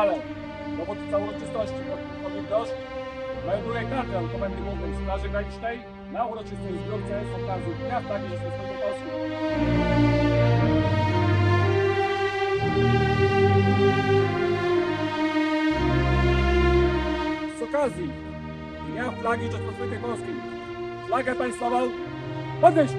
kanale. Dowód uroczystości pod grosz melduje kartę Komendy Głównej Straży Granicznej na uroczystej zbiórce z okazji Dnia Flagi Rzeczypospolitej Polskiej. Z okazji Dnia Flagi Rzeczypospolitej Polskiej flagę państwową podnieść!